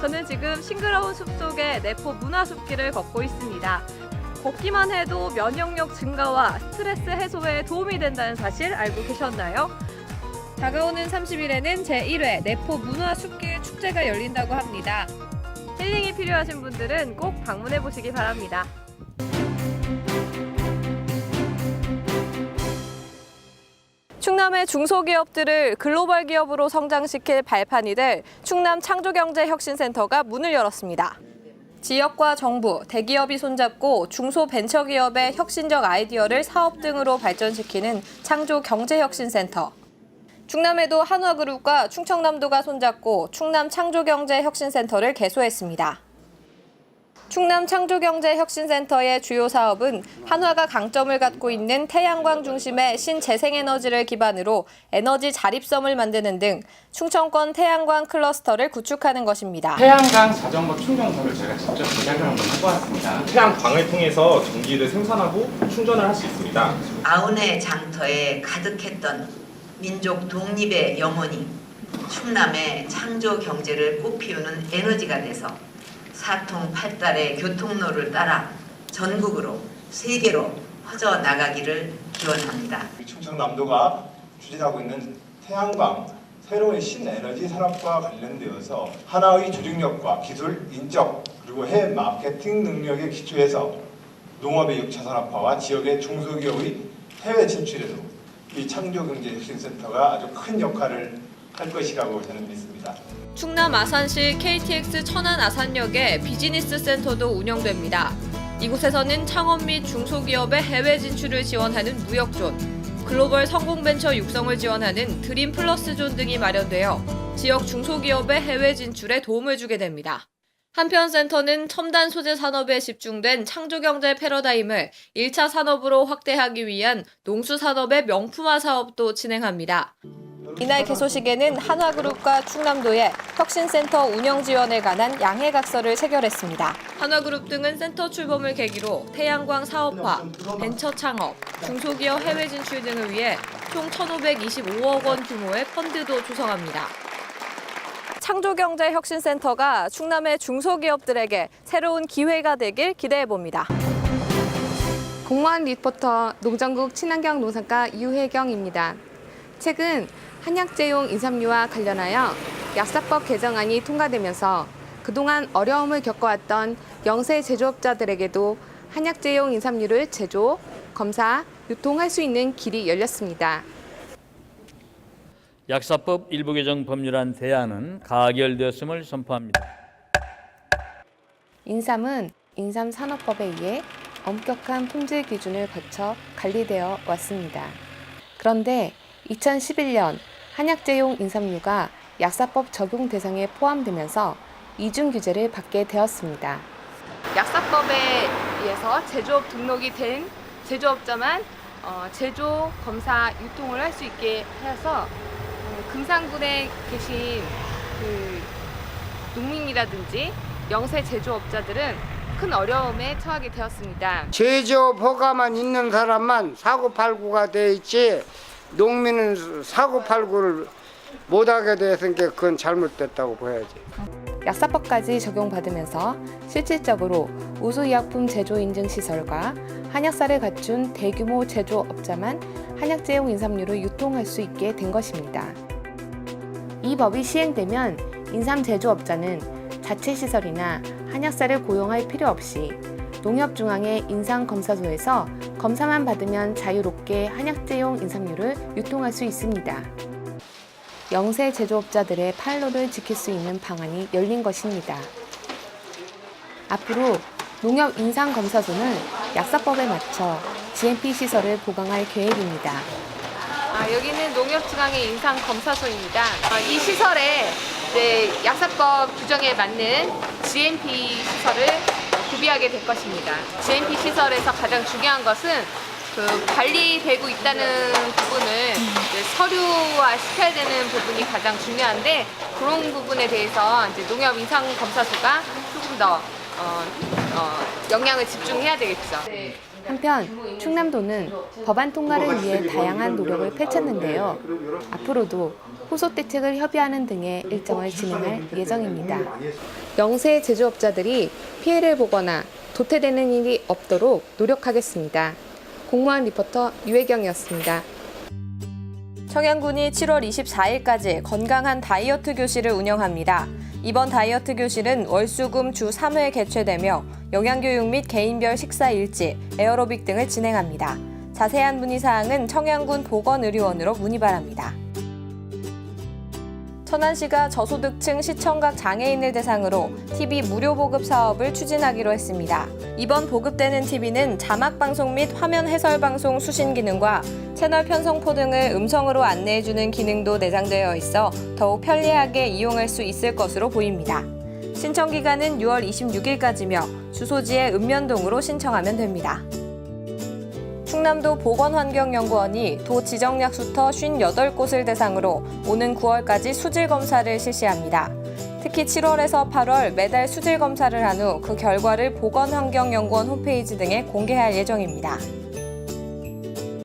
저는 지금 싱그러운 숲 속의 내포 문화숲길을 걷고 있습니다. 걷기만 해도 면역력 증가와 스트레스 해소에 도움이 된다는 사실 알고 계셨나요? 다가오는 30일에는 제1회 내포 문화숲길 축제가 열린다고 합니다. 힐링이 필요하신 분들은 꼭 방문해 보시기 바랍니다. 충남의 중소기업들을 글로벌 기업으로 성장시킬 발판이 될 충남 창조경제혁신센터가 문을 열었습니다. 지역과 정부, 대기업이 손잡고 중소벤처기업의 혁신적 아이디어를 사업 등으로 발전시키는 창조경제혁신센터. 충남에도 한화그룹과 충청남도가 손잡고 충남 창조경제혁신센터를 개소했습니다. 충남 창조경제혁신센터의 주요 사업은 한화가 강점을 갖고 있는 태양광 중심의 신재생에너지를 기반으로 에너지 자립섬을 만드는 등 충청권 태양광 클러스터를 구축하는 것입니다. 태양광 자전거 충전소를 제가 직접 제작을 한번 해보았습니다. 태양광을 통해서 전기를 생산하고 충전을 할 수 있습니다. 아운의 장터에 가득했던 민족 독립의 염원이 충남의 창조 경제를 꽃피우는 에너지가 돼서 사통 팔달의 교통로를 따라 전국으로 세계로 퍼져 나가기를 기원합니다. 충청남도가 추진하고 있는 태양광 새로운 신에너지 산업과 관련되어서 하나의 조직력과 기술, 인적 그리고 해외 마케팅 능력에 기초해서 농업의 6차 산업화와 지역의 중소기업의 해외 진출에도 이 창조경제혁신센터가 아주 큰 역할을 할 것이라고 저는 믿습니다. 충남 아산시 KTX 천안 아산역에 비즈니스 센터도 운영됩니다. 이곳에서는 창업 및 중소기업의 해외 진출을 지원하는 무역존, 글로벌 성공벤처 육성을 지원하는 드림 플러스 존 등이 마련되어 지역 중소기업의 해외 진출에 도움을 주게 됩니다. 한편 센터는 첨단 소재 산업에 집중된 창조경제 패러다임을 1차 산업으로 확대하기 위한 농수산업의 명품화 사업도 진행합니다. 이날 개소식에는 한화그룹과 충남도의 혁신센터 운영 지원에 관한 양해각서를 체결했습니다. 한화그룹 등은 센터 출범을 계기로 태양광 사업화, 벤처 창업, 중소기업 해외 진출 등을 위해 총 1,525억 원 규모의 펀드도 조성합니다. 창조경제혁신센터가 충남의 중소기업들에게 새로운 기회가 되길 기대해 봅니다. 공무원 리포터 농정국 친환경 농산가 유혜경입니다. 최근 한약재용 인삼류와 관련하여 약사법 개정안이 통과되면서 그동안 어려움을 겪어왔던 영세 제조업자들에게도 한약재용 인삼류를 제조, 검사, 유통할 수 있는 길이 열렸습니다. 약사법 일부 개정 법률안 대안은 가결되었음을 선포합니다. 인삼은 인삼산업법에 의해 엄격한 품질 기준을 거쳐 관리되어 왔습니다. 그런데 2011년 한약재용 인삼류가 약사법 적용 대상에 포함되면서 이중 규제를 받게 되었습니다. 약사법에 의해서 제조업 등록이 된 제조업자만 어, 제조, 검사, 유통을 할 수 있게 해서 어, 금산군에 계신 그 농민이라든지 영세 제조업자들은 큰 어려움에 처하게 되었습니다. 제조업 허가만 있는 사람만 사고팔구가 돼 있지 농민은 사고팔구를 못하게 됐으니까 그건 잘못됐다고 봐야지. 약사법까지 적용받으면서 실질적으로 우수의약품 제조 인증 시설과 한약사를 갖춘 대규모 제조업자만 한약 제용 인삼류를 유통할 수 있게 된 것입니다. 이 법이 시행되면 인삼 제조업자는 자체 시설이나 한약사를 고용할 필요 없이 농협중앙의 인삼검사소에서 검사만 받으면 자유롭게 한약제용 인삼류를 유통할 수 있습니다. 영세 제조업자들의 판로를 지킬 수 있는 방안이 열린 것입니다. 앞으로 농협 인상검사소는 약사법에 맞춰 GMP 시설을 보강할 계획입니다. 아, 여기는 농협중앙의 인상검사소입니다. 아, 이 시설에 약사법 규정에 맞는 GMP 시설을 구비하게 될 것입니다. GMP 시설에서 가장 중요한 것은 그 관리되고 있다는 부분을 서류화 시켜야 되는 부분이 가장 중요한데 그런 부분에 대해서 이제 농협 인상검사소가 조금 더 어, 어, 영향을 집중해야 되겠죠. 한편 충남도는 법안 통과를 위해 다양한 노력을 펼쳤는데요. 앞으로도 호소 대책을 협의하는 등의 일정을 진행할 예정입니다. 영세 제조업자들이 피해를 보거나 도태되는 일이 없도록 노력하겠습니다. 공무원 리포터 유혜경이었습니다. 청양군이 7월 24일까지 건강한 다이어트 교실을 운영합니다. 이번 다이어트 교실은 월수금 주 3회 개최되며 영양교육 및 개인별 식사 일지, 에어로빅 등을 진행합니다. 자세한 문의 사항은 청양군 보건의료원으로 문의 바랍니다. 천안시가 저소득층 시청각 장애인을 대상으로 TV 무료 보급 사업을 추진하기로 했습니다. 이번 보급되는 TV는 자막 방송 및 화면 해설 방송 수신 기능과 채널 편성포 등을 음성으로 안내해주는 기능도 내장되어 있어 더욱 편리하게 이용할 수 있을 것으로 보입니다. 신청 기간은 6월 26일까지며 주소지의 읍면동으로 신청하면 됩니다. 충남도 보건환경연구원이 도 지정약수터 58곳을 대상으로 오는 9월까지 수질 검사를 실시합니다. 특히 7월에서 8월 매달 수질 검사를 한 후 그 결과를 보건환경연구원 홈페이지 등에 공개할 예정입니다.